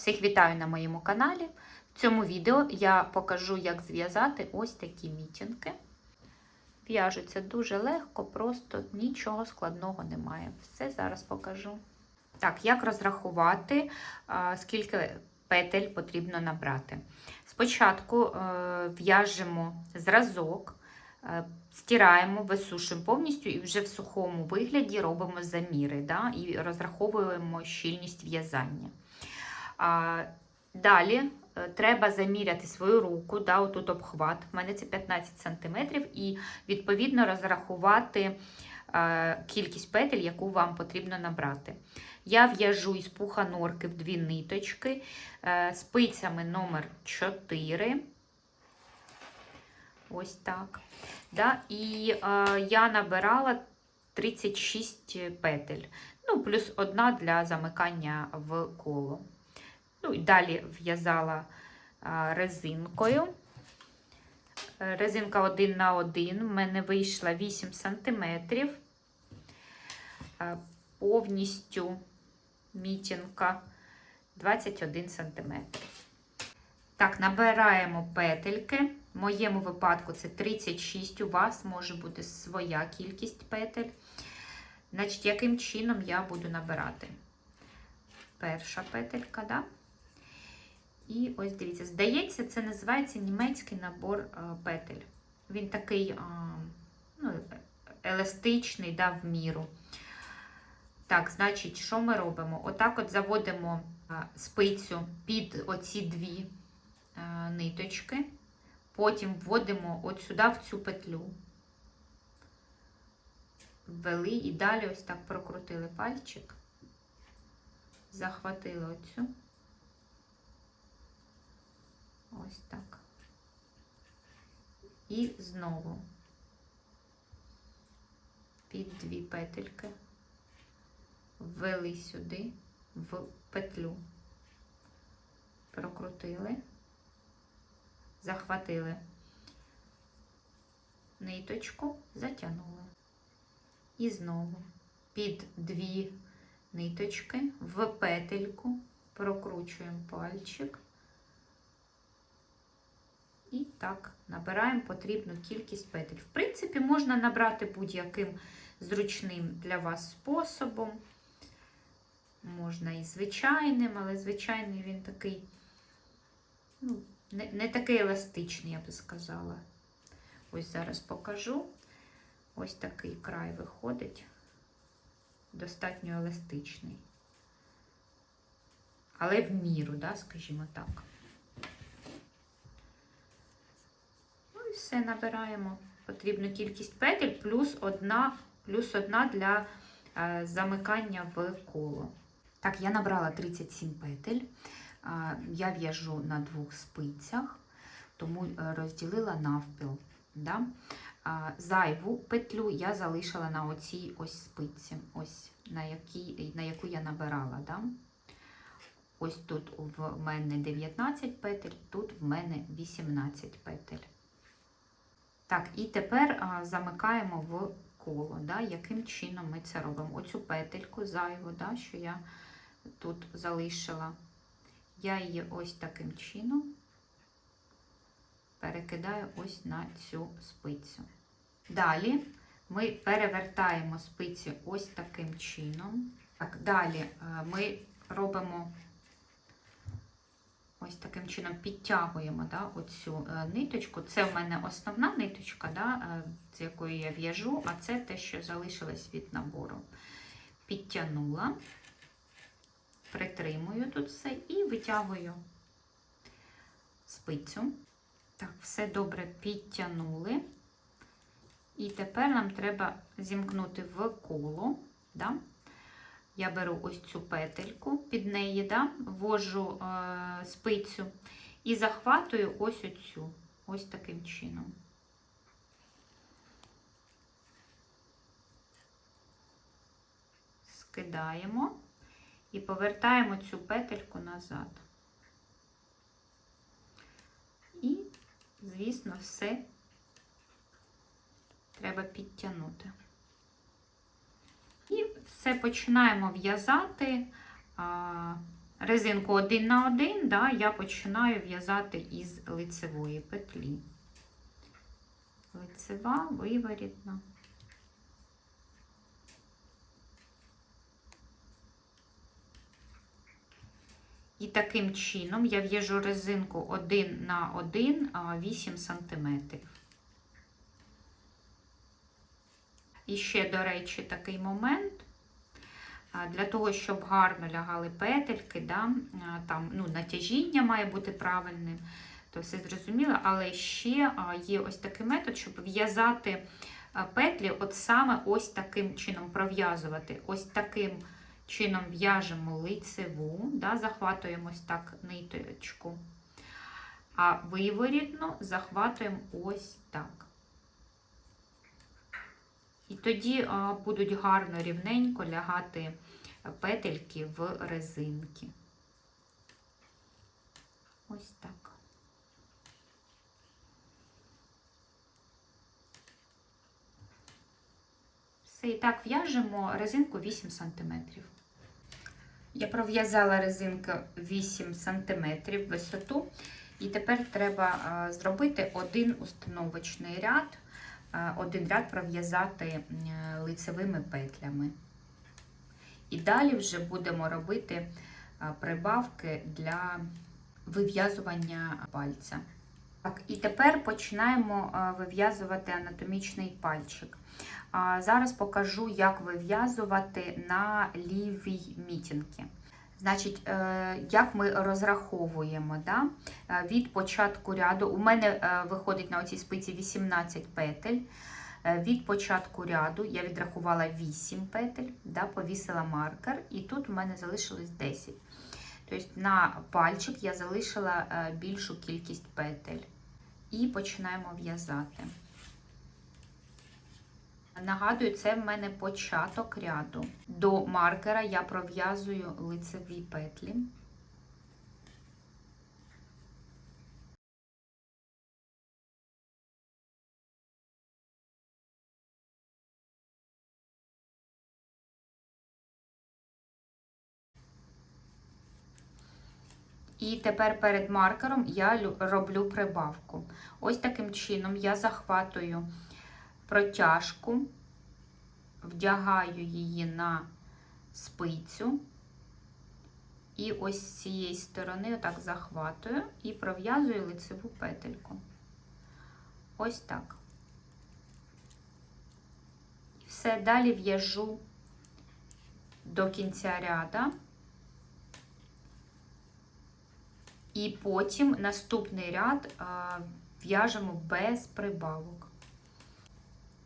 Всіх вітаю на моєму каналі. В цьому відео я покажу, як зв'язати ось такі мітінки. В'яжуться дуже легко, просто нічого складного немає. Все зараз покажу. Так, як розрахувати, скільки петель потрібно набрати. Спочатку е, в'яжемо зразок, е, стираємо, висушуємо повністю і вже в сухому вигляді робимо заміри да, і розраховуємо щільність в'язання. Далі е, треба заміряти свою руку, да, отут обхват, в мене це 15 см, і відповідно розрахувати е, кількість петель, яку вам потрібно набрати. Я в'яжу із пуха норки в дві ниточки е, спицями номер 4. Ось так. Да? І е, я набирала 36 петель. Ну, плюс одна для замикання в коло. Ну, і далі в'язала резинкою. Е, Резинка 1 на 1. У мене вийшла 8 см. Е, Повністю мітінка 21 см. Так, набираємо петельки. В моєму випадку це 36, у вас може бути своя кількість петель. Значить, яким чином я буду набирати? Перша петелька, да? І ось дивіться, здається, це називається німецький набор петель. Він такий ну, еластичний, да, в міру. Так, значить, що ми робимо? Отак от заводимо спицю під оці дві ниточки, потім вводимо от сюди в цю петлю. Ввели і далі ось так прокрутили пальчик, захватили оцю. Ось так. І знову під дві петельки ввели сюди в петлю, прокрутили, захватили ниточку, затягнули. І знову під дві ниточки в петельку прокручуємо пальчик. І так, набираємо потрібну кількість петель. В принципі, можна набрати будь-яким зручним для вас способом. Можна і звичайним, але звичайний він такий, ну, не, не такий еластичний, я би сказала. Ось зараз покажу. Ось такий край виходить, достатньо еластичний. Але в міру, да, скажімо так. І все набираємо потрібну кількість петель, плюс одна, плюс одна для е, замикання в коло. Так, я набрала 37 петель. Е, я в'яжу на двох спицях, тому е, розділила навпіл. Да? Е, зайву петлю я залишила на оцій ось спиці, ось на, якій, на яку я набирала. Да? Ось тут в мене 19 петель, тут в мене 18 петель. Так, і тепер а, замикаємо в коло. Да, Яким чином ми це робимо? Оцю петельку зайву, да, що я тут залишила. Я її ось таким чином перекидаю ось на цю спицю. Далі ми перевертаємо спиці ось таким чином. Так, Далі ми робимо Ось таким чином підтягуємо да, оцю е, ниточку. Це в мене основна ниточка, да, е, з якою я в'яжу, а це те, що залишилось від набору. Підтягнула, притримую тут все і витягую спицю. Так, все добре підтягнули. І тепер нам треба зімкнути в коло. Да? Я беру ось цю петельку під неї, да, ввожу е, спицю і захватую ось оцю, ось таким чином. Скидаємо і повертаємо цю петельку назад. І, звісно, все треба підтягнути. І все починаємо в'язати резинку один на один, да, я починаю в'язати із лицевої петлі. Лицева, виворітна. І таким чином я в'яжу резинку 1 на 1 8 см. І ще, до речі, такий момент. Для того, щоб гарно лягали петельки, да, там ну, натяжіння має бути правильним, то все зрозуміло, але ще є ось такий метод, щоб в'язати петлі, от саме ось таким чином пров'язувати. Ось таким чином в'яжемо лицеву, да, захватуємо ось так ниточку, а виворітну захватуємо ось так. І тоді будуть гарно рівненько лягати петельки в резинки. Ось так. Все, і так в'яжемо резинку 8 см. Я пров'язала резинку 8 см висоту, і тепер треба зробити один установочний ряд один ряд пров'язати лицевими петлями. І далі вже будемо робити прибавки для вив'язування пальця. Так, І тепер починаємо вив'язувати анатомічний пальчик. Зараз покажу, як вив'язувати на лівій мітінки. Значить, е, як ми розраховуємо да? Е, від початку ряду, у мене е, виходить на оцій спиці 18 петель. Від початку ряду я відрахувала 8 петель, да, повісила маркер, і тут у мене залишилось 10. Тобто на пальчик я залишила більшу кількість петель. І починаємо в'язати. Нагадую, це в мене початок ряду. До маркера я пров'язую лицеві петлі. І тепер перед маркером я роблю прибавку. Ось таким чином я захватую протяжку, вдягаю її на спицю. І ось з цієї сторони отак захватую і пров'язую лицеву петельку. Ось так. Все, далі в'яжу до кінця ряда. І потім наступний ряд в'яжемо без прибавок.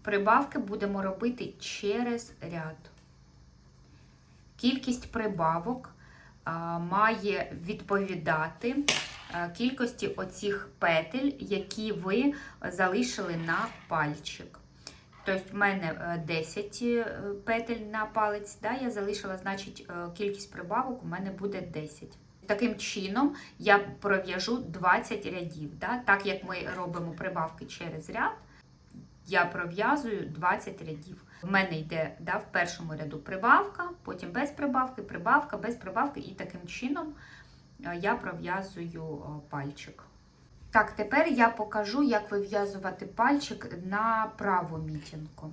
Прибавки будемо робити через ряд. Кількість прибавок має відповідати кількості оцих петель, які ви залишили на пальчик. Тобто, в мене 10 е, петель на палець, да, я залишила, значить, е, кількість прибавок у мене буде 10. Таким чином, я пров'яжу 20 рядів. Да? Так як ми робимо прибавки через ряд я пров'язую 20 рядів. У мене йде да, в першому ряду прибавка, потім без прибавки, прибавка, без прибавки, і таким чином е, я пров'язую пальчик. Так, тепер я покажу, як вив'язувати пальчик на праву мітінку.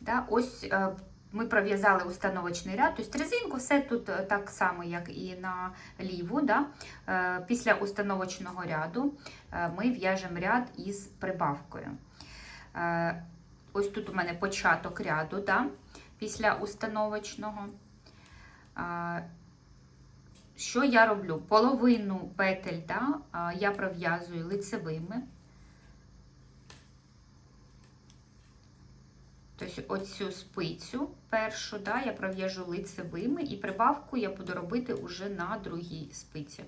Да, Ось е, ми пров'язали установочний ряд, тобто резинку, все тут е, так само, як і на ліву. Да? Після установочного ряду ми в'яжемо ряд із прибавкою. Е, ось тут у мене початок ряду, да, після установочного. Е, що я роблю? Половину петель да, я пров'язую лицевими. Тобто оцю спицю першу да, я пров'яжу лицевими, і прибавку я буду робити уже на другій спиці.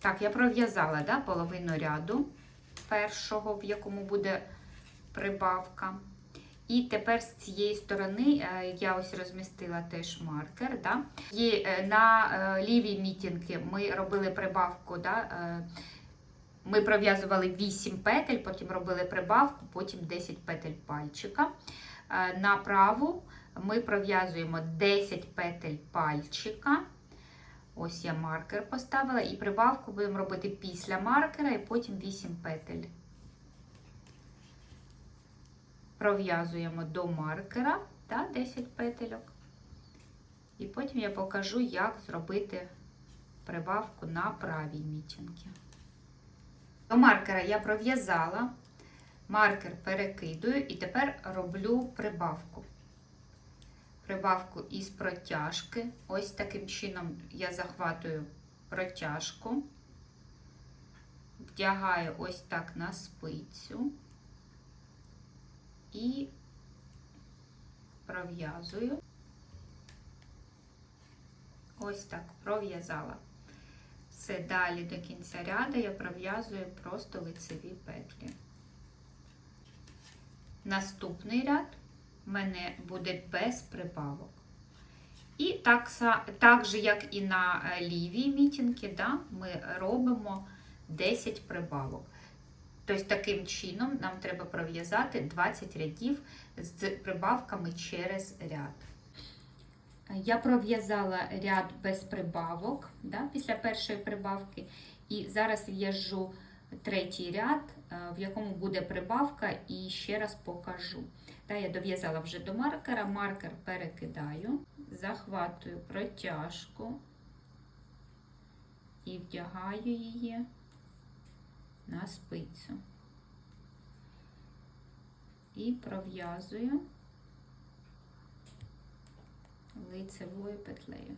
Так, я пров'язала да, половину ряду першого, в якому буде прибавка. І тепер з цієї сторони е, я ось розмістила теж маркер. Да? І е, на е, лівій мітінки ми робили прибавку. Да? Ми пров'язували 8 петель, потім робили прибавку, потім 10 петель пальчика. На праву ми пров'язуємо 10 петель пальчика. Ось я маркер поставила, і прибавку будемо робити після маркера, і потім 8 петель. Пров'язуємо до маркера та 10 петельок. І потім я покажу, як зробити прибавку на правій мітінки. До маркера я пров'язала, маркер перекидую і тепер роблю прибавку. Прибавку із протяжки. Ось таким чином я захватую протяжку, вдягаю ось так на спицю і пров'язую. Ось так пров'язала. Все далі до кінця ряду я пров'язую просто лицеві петлі. Наступний ряд в мене буде без прибавок. І так, так же, як і на е, лівій мітінки, да, ми робимо 10 прибавок. Тобто, таким чином нам треба пров'язати 20 рядів з прибавками через ряд. Я пров'язала ряд без прибавок да, після першої прибавки, і зараз в'яжу третій ряд, в якому буде прибавка, і ще раз покажу. Та, я дов'язала вже до маркера, маркер перекидаю, захватую протяжку і вдягаю її на спицю. І пров'язую лицевою петлею.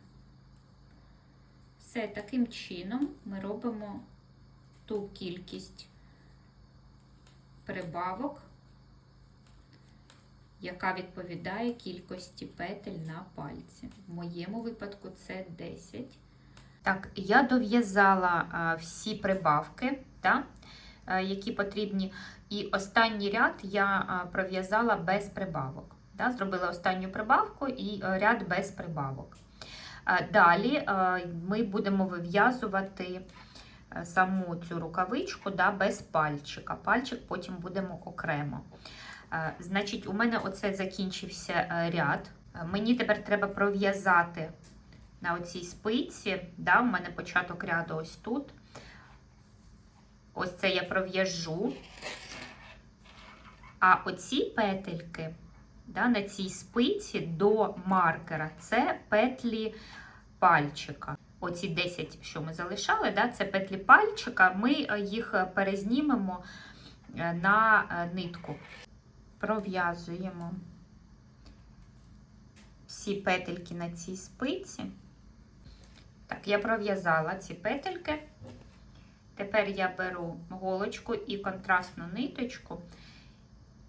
Все, таким чином ми робимо ту кількість прибавок, яка відповідає кількості петель на пальці. В моєму випадку це 10. Так, я дов'язала всі прибавки, да, які потрібні. І останній ряд я пров'язала без прибавок. Да, Зробила останню прибавку і ряд без прибавок. Далі ми будемо вив'язувати саму цю рукавичку да, без пальчика. Пальчик потім будемо окремо. Значить, у мене оце закінчився ряд. Мені тепер треба пров'язати на оцій спиці. Да, У мене початок ряду ось тут. Ось це я пров'яжу. А оці петельки да, на цій спиці до маркера це петлі пальчика. Оці 10, що ми залишали, да, це петлі пальчика, ми їх перезнімемо на нитку. Пров'язуємо всі петельки на цій спиці. Так, я пров'язала ці петельки. Тепер я беру голочку і контрастну ниточку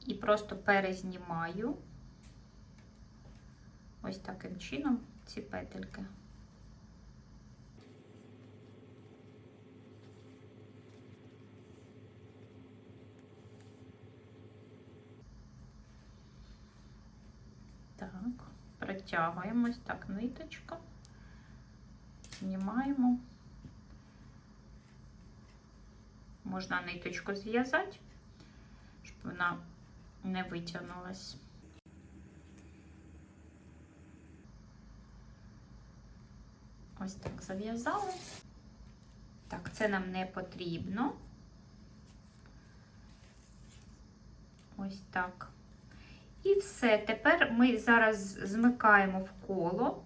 і просто перезнімаю ось таким чином ці петельки. Так, протягуємо ось так ниточку, знімаємо. Можна ниточку зв'язати, щоб вона не витягнулась. Ось так зав'язали. Так, це нам не потрібно. Ось так. І все. Тепер ми зараз змикаємо в коло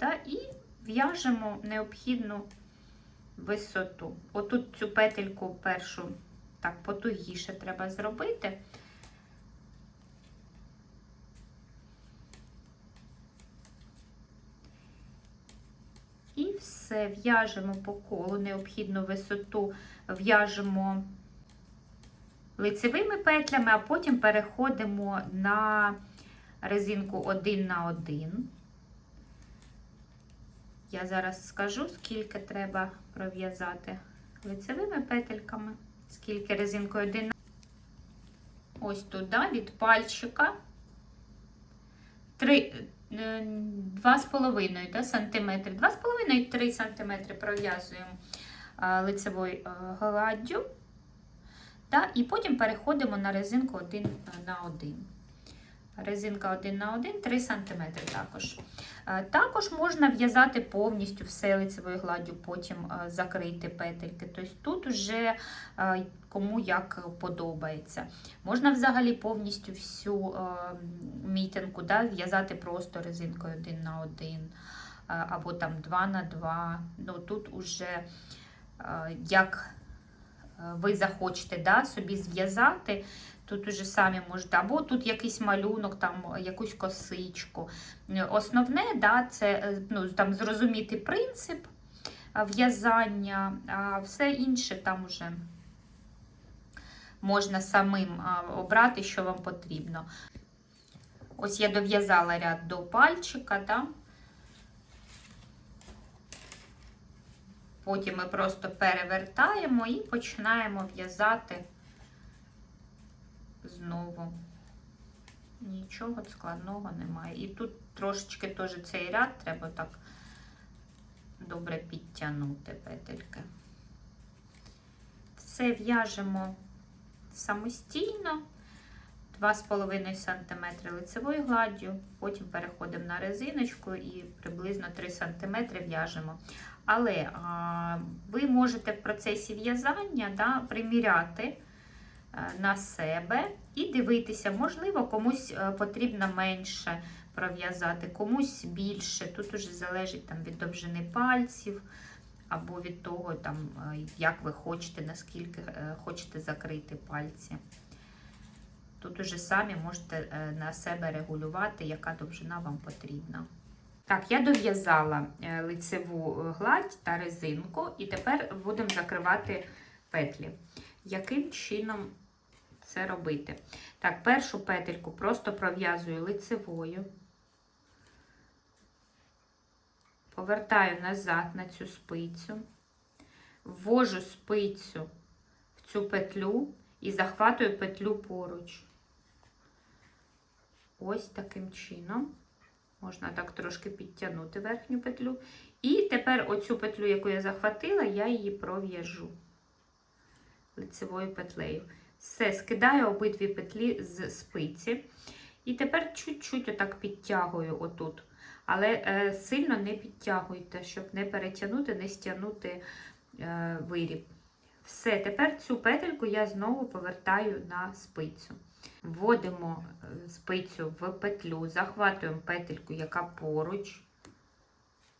да, і в'яжемо необхідну висоту. Отут цю петельку першу так потугіше треба зробити. І все, в'яжемо по колу, необхідну висоту в'яжемо лицевими петлями, а потім переходимо на резинку один на один. Я зараз скажу, скільки треба пров'язати лицевими петельками, скільки резинкою один. Ось туди від пальчика 2,5 да, см. 2,5-3 см пров'язуємо лицевою гладдю. Да, і потім переходимо на резинку один на один. резинка 1 на 1, 3 см також. Е, Також можна в'язати повністю все лицевою гладдю, потім е, закрити петельки. Тобто тут вже е, кому як подобається. Можна взагалі повністю всю мітинку да, в'язати просто резинкою 1 на 1 е, або там 2 на 2. Ну, тут уже як ви захочете да, собі зв'язати. Тут уже самі можете, або тут якийсь малюнок, там якусь косичку. Основне, да, це е, ну, там, зрозуміти принцип в'язання, а все інше там уже можна самим обрати, що вам потрібно. Ось я дов'язала ряд до пальчика, да? Потім ми просто перевертаємо і починаємо в'язати знову. Нічого складного немає. І тут трошечки теж цей ряд треба так добре підтягнути петельки. Все в'яжемо самостійно. 2,5 см лицевою гладдю, потім переходимо на резиночку і приблизно 3 см в'яжемо. Але а, ви можете в процесі в'язання да, приміряти на себе і дивитися, можливо, комусь е, потрібно менше пров'язати, комусь більше. Тут уже залежить там, від довжини пальців або від того, там, е, як ви хочете, наскільки е, хочете закрити пальці. Тут уже самі можете на себе регулювати, яка довжина вам потрібна. Так, я дов'язала лицеву гладь та резинку, і тепер будемо закривати петлі. Яким чином це робити? Так, першу петельку просто пров'язую лицевою, повертаю назад на цю спицю, ввожу спицю в цю петлю і захватую петлю поруч. Ось таким чином. Можна так трошки підтягнути верхню петлю. І тепер оцю петлю, яку я захватила, я її пров'яжу лицевою петлею. Все, скидаю обидві петлі з спиці. І тепер чуть-чуть отак підтягую отут. Але е, сильно не підтягуйте, щоб не перетягнути, не стягнути е, виріб. Все, тепер цю петельку я знову повертаю на спицю. Вводимо спицю в петлю, захватуємо петельку, яка поруч,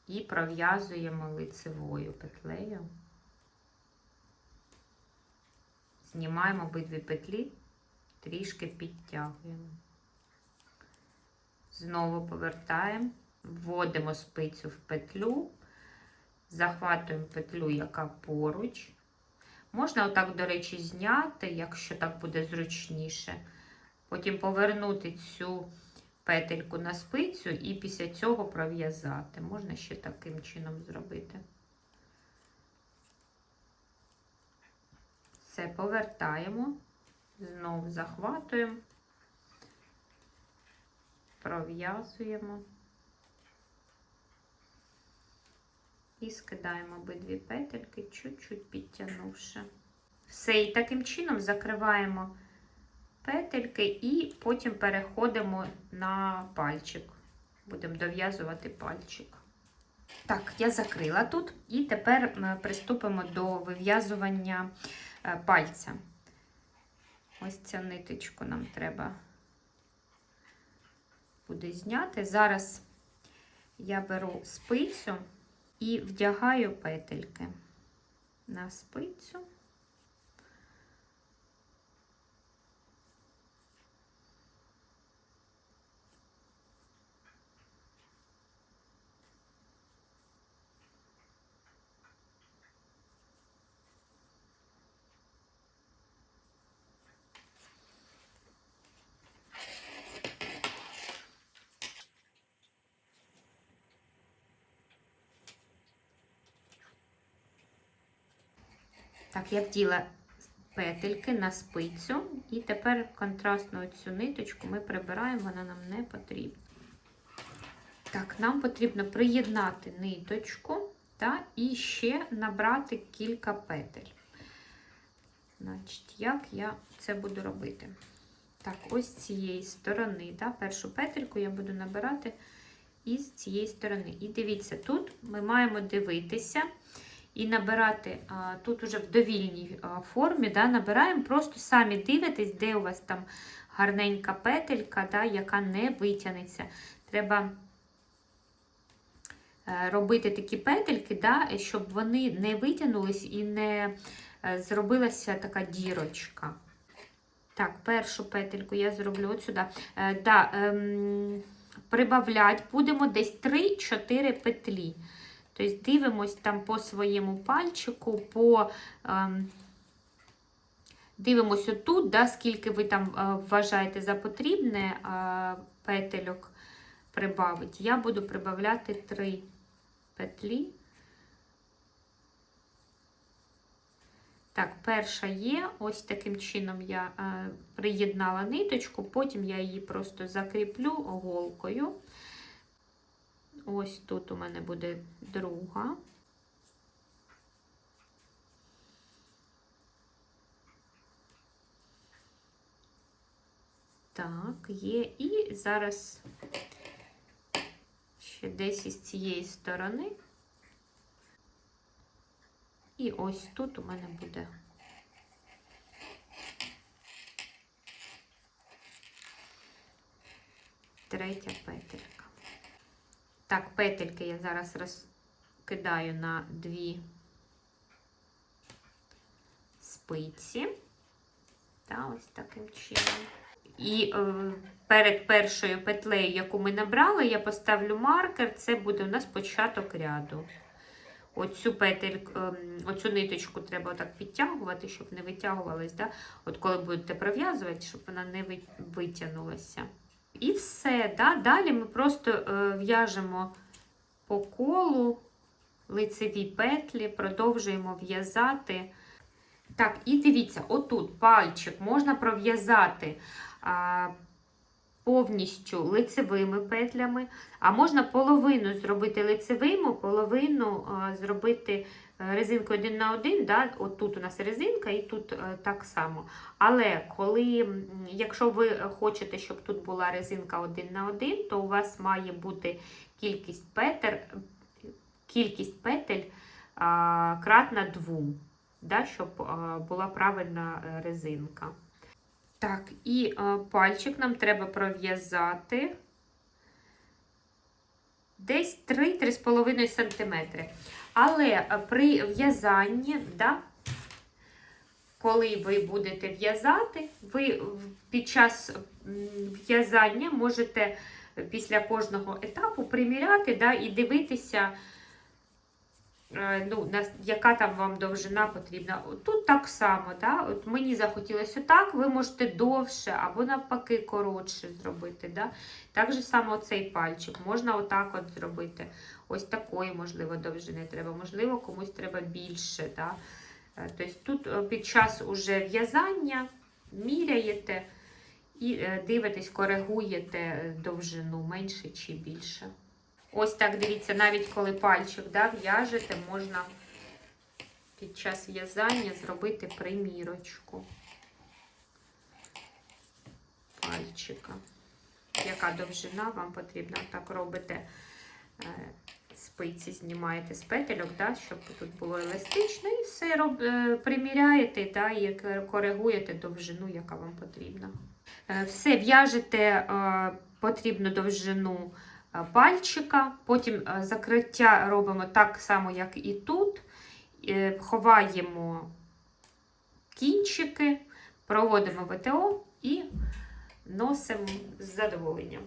і пров'язуємо лицевою петлею. Знімаємо обидві петлі, трішки підтягуємо. Знову повертаємо, вводимо спицю в петлю, захватуємо петлю, яка поруч. Можна отак, до речі, зняти, якщо так буде зручніше. Потім повернути цю петельку на спицю і після цього пров'язати. Можна ще таким чином зробити. Все, повертаємо, знову захватуємо, пров'язуємо і скидаємо обидві петельки, чуть-чуть підтягнувши. Все, і таким чином закриваємо петельки і потім переходимо на пальчик. Будемо дов'язувати пальчик. Так, я закрила тут, і тепер ми приступимо до вив'язування пальця. Ось цю ниточку нам треба буде зняти. Зараз я беру спицю і вдягаю петельки на спицю. Я вділа петельки на спицю, і тепер контрастну цю ниточку ми прибираємо, вона нам не потрібна. Так, нам потрібно приєднати ниточку та і ще набрати кілька петель. Значить, як я це буду робити? Так, ось з цієї сторони, да, першу петельку я буду набирати із цієї сторони. І дивіться, тут ми маємо дивитися і набирати тут уже в довільній формі, да, набираємо, просто самі дивитесь, де у вас там гарненька петелька, да, яка не витягнеться. Треба е, робити такі петельки, да, щоб вони не витягнулись і не е, зробилася така дірочка. Так, першу петельку я зроблю от сюди. Е, да, ем, прибавлять будемо десь 3-4 петлі. Тобто дивимось там по своєму пальчику, по, ем, дивимось отут, да, скільки ви там е, вважаєте за потрібне е, петельок прибавити. Я буду прибавляти 3 петлі. Так, перша є, ось таким чином я е, приєднала ниточку, потім я її просто закріплю голкою. Ось тут у мене буде друга. Так, є. І зараз ще десь із цієї сторони. І ось тут у мене буде. Третя петелька. Так, петельки я зараз розкидаю на дві спиці. Та, ось таким чином. І е, перед першою петлею, яку ми набрали, я поставлю маркер. Це буде у нас початок ряду. Оцю петельку, ем, оцю ниточку треба так підтягувати, щоб не витягувалась. Да? От коли будете пров'язувати, щоб вона не витягнулася. І все. Да? Далі ми просто е, в'яжемо по колу лицеві петлі, продовжуємо в'язати. Так, і дивіться, отут пальчик можна пров'язати повністю лицевими петлями, а можна половину зробити лицевими, половину а, зробити е, резинкою один на один. Да? От тут у нас резинка і тут е, так само. Але коли, якщо ви хочете, щоб тут була резинка один на один, то у вас має бути кількість петель, кількість петель а, кратна 2, да? щоб а, була правильна е, резинка. Так, і а, пальчик нам треба пров'язати десь 3-3,5 см. Але при в'язанні, да, коли ви будете в'язати, ви під час в'язання можете після кожного етапу приміряти да, і дивитися. Е, ну, яка там вам довжина потрібна. Тут так само, да? От мені захотілося отак, ви можете довше або навпаки коротше зробити. Да? Так же само цей пальчик можна отак от зробити. Ось такої, можливо, довжини треба, можливо, комусь треба більше. Да? Е, тобто Тут е, під час уже в'язання міряєте і дивитесь, коригуєте довжину менше чи більше. Ось так, дивіться, навіть коли пальчик да, в'яжете, можна під час в'язання зробити примірочку пальчика. Яка довжина вам потрібна? Так робите е, спиці, знімаєте з петельок, да, щоб тут було еластично, і все роб, е, приміряєте да, і коригуєте довжину, яка вам потрібна. Е, все, в'яжете потрібну довжину. Е, пальчика, потім е, закриття робимо так само, як і тут. Е, ховаємо кінчики, проводимо ВТО і носимо з задоволенням.